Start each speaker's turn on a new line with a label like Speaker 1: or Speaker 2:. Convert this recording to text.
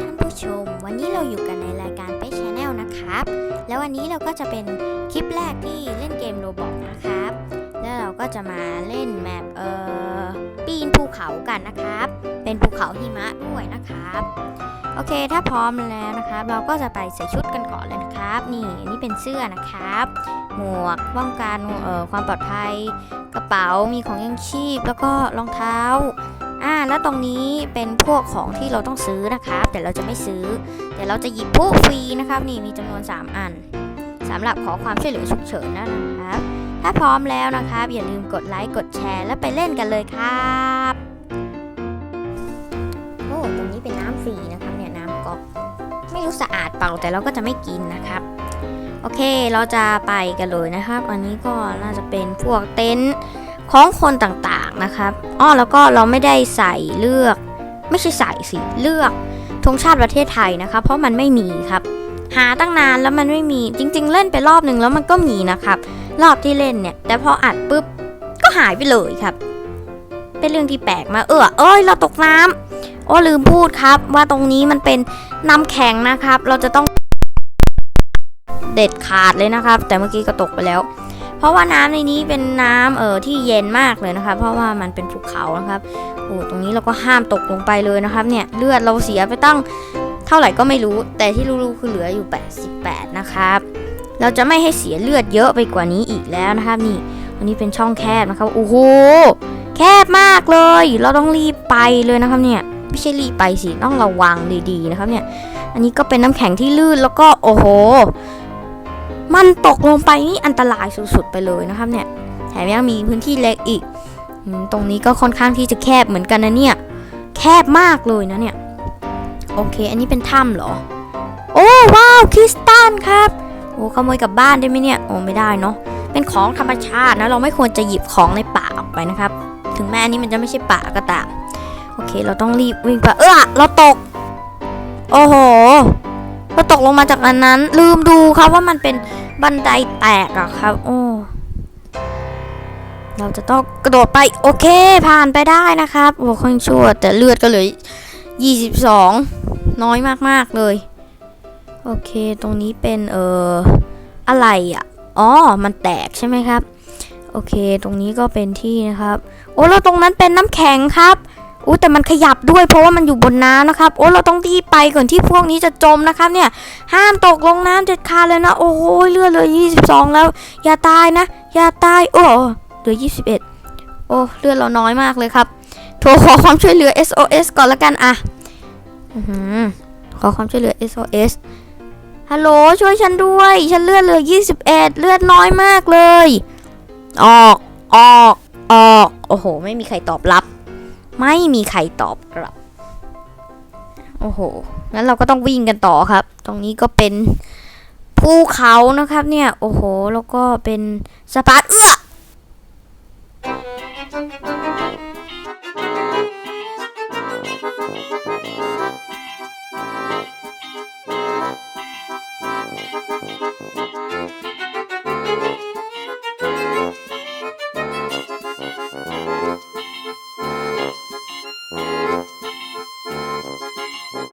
Speaker 1: ท่านผู้ชม วันนี้เราอยู่กันในรายการเป๊ะชแนลนะครับ แล้ววันนี้เราก็จะเป็นคลิปแรกที่เล่นเกมโรบอกนะครับ แล้วเราก็จะมาเล่นแมปเอ่อปีนภูเขากันนะครับ เป็นภูเขาหิมะด้วยนะครับ โอเคถ้าพร้อมแล้วนะครับ เราก็จะไปใส่ชุดกันก่อนเลยนะครับ นี่นี่เป็นเสื้อนะครับ หมวกป้องกันเอ่อความปลอดภัย กระเป๋ามีของยังชีพ แล้วก็รองเท้า อ่าแล้วตรงนี้เป็นพวกของที่เราต้องซื้อนะครับ แต่เราจะไม่ซื้อ แต่เราจะหยิบผู้ฟรีนะครับ นี่มีจำนวน 3 อันสำหรับขอความช่วยเหลือฉุกเฉินนะครับ ถ้าพร้อมแล้วนะครับ อย่าลืมกดไลค์กดแชร์แล้วไปเล่นกันเลยครับโอ้ตรงนี้เป็นน้ำฟรีนะครับเนี่ยน้ำก๊อกไม่รู้สะอาดเปล่าแต่เราก็จะไม่กินนะครับโอเค เราจะไปกันเลยนะครับ อันนี้ก็น่าจะเป็นพวกเต็นท์ ของคนต่างๆนะครับอ้อแล้วก็เราไม่ได้ใส่เลือก ไม่ใช่ใส่สิเลือกธงชาติประเทศไทยนะครับเพราะมันไม่มีครับ หาตั้งนานแล้วมันไม่มีจริง ๆ เล่นไปรอบหนึ่งแล้วมันก็มีนะครับ รอบที่เล่นเนี่ย แต่พออัดปุ๊บก็หายไปเลยครับ เป็นเรื่องที่แปลกมาเออเอ้ยเราตกน้ำโอ้ลืมพูดครับ ว่าตรงนี้มันเป็นน้ำแข็งนะครับ เราจะต้องเด็ดขาดเลยนะครับ แต่เมื่อกี้ก็ตกไปแล้ว เพราะว่าน้ำในนี้เป็นน้ำเอ่อที่เย็นมากเลยนะคะ เพราะว่ามันเป็นภูเขานะครับโอ้ตรงนี้เราก็ห้ามตกลงไปเลยนะครับ เนี่ยเลือดเราเสียไปตั้งเท่าไหร่ก็ไม่รู้ แต่ที่รู้ๆคือเหลืออยู่ 88 นะครับ เราจะไม่ให้เสียเลือดเยอะไปกว่านี้อีกแล้วนะครับนี่อันนี้เป็นช่องแคบนะครับโอ้โหแคบมากเลย เราต้องรีบไปเลยนะครับเนี่ยไม่ใช่รีบไปสิต้องระวังดีๆนะครับเนี่ย อันนี้ก็เป็นน้ำแข็งที่ลื่นแล้วก็โอ้โห มันตกลงไปนี่อันตรายสุดๆไปเลยนะครับเนี่ยแถมยังมีพื้นที่เล็กอีก ตรงนี้ก็ค่อนข้างที่จะแคบเหมือนกันนะเนี่ย แคบมากเลยนะเนี่ย โอเค อันนี้เป็นถ้ำเหรอ โอ้ว้าวคริสตัลครับ โอ้ขโมยกลับบ้านได้ไหมเนี่ย โอ้ไม่ได้เนาะ เป็นของธรรมชาตินะ เราไม่ควรจะหยิบของในป่าออกไปนะครับ ถึงแม้อันนี้มันจะไม่ใช่ป่าก็ตาม โอเค เราต้องรีบวิ่งไป เออเราตก โอ้โห เราตกลงมาจากอันนั้น ลืมดูครับว่ามันเป็นบันไดแตกอะครับ โอ้ เราจะต้องกระโดดไป โอเค ผ่านไปได้นะครับ โอ้ค่อนชั่ว แต่เลือดก็เหลือ 22 น้อยมากๆเลย โอเค ตรงนี้เป็นเอออะไรอะอ๋อ มันแตกใช่ไหมครับ โอเค ตรงนี้ก็เป็นที่นะครับ โอ้ แล้วตรงนั้นเป็นน้ำแข็งครับ อู้แต่มันขยับด้วยเพราะว่ามันอยู่บนน้ำนะครับ โอ้เราต้องรีบไปก่อนที่พวกนี้จะจมนะครับเนี่ย ห้ามตกลงน้ำเด็ดขาดเลยนะ โอ้โหเลือดเหลย22 แล้ว อย่าตายนะ อย่าตาย โอ้เหลือ 21 โอ้เลือดเราน้อยมากเลยครับ โทรขอความช่วยเหลือ SOS ก่อนละกันอะขอความช่วยเหลือ SOS ฮัลโหลช่วยฉันด้วย ฉันเลือดเหลือ 21 เลือดน้อยมากเลย ออก ออก ออก โอ้โห ไม่มีใครตอบรับ ไม่มีใครตอบกลับ โอ้โห งั้นเราก็ต้องวิ่งกันต่อครับ ตรงนี้ก็เป็นภูเขานะครับเนี่ย โอ้โห แล้วก็เป็นสะพานเอื้อ